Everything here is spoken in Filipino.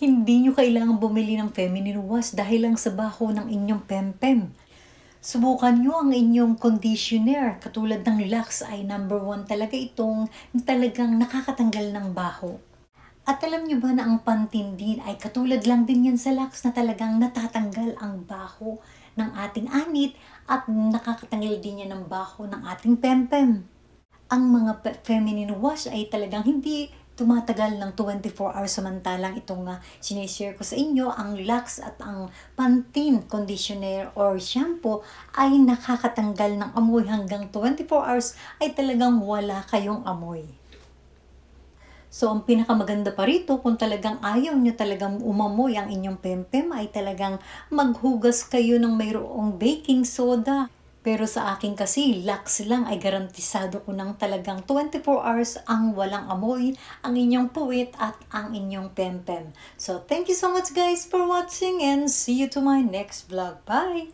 Hindi nyo kailangan bumili ng feminine wash dahil lang sa baho ng inyong pempem. Subukan nyo ang inyong conditioner. Katulad ng Lux ay number one talaga itong talagang nakakatanggal ng baho. At alam nyo ba na ang Pantene din ay katulad lang din yan sa Lux na talagang natatanggal ang baho ng ating anit at nakakatanggal din yan ng baho ng ating pempem. Ang mga feminine wash ay talagang hindi tumatagal ng 24 hours samantalang itong uh, sinishare ko sa inyo, ang Lux at ang Pantene conditioner or shampoo ay nakakatanggal ng amoy hanggang 24 hours ay talagang wala kayong amoy. So, ang pinakamaganda pa rito, kung talagang ayaw nyo talagang umamoy ang inyong pempem, ay talagang maghugas kayo ng mayroong baking soda. Pero sa akin kasi, Lux lang ay garantisado ko ng talagang 24 hours ang walang amoy, ang inyong puwit at ang inyong pempem. So, thank you so much guys for watching and see you to my next vlog. Bye!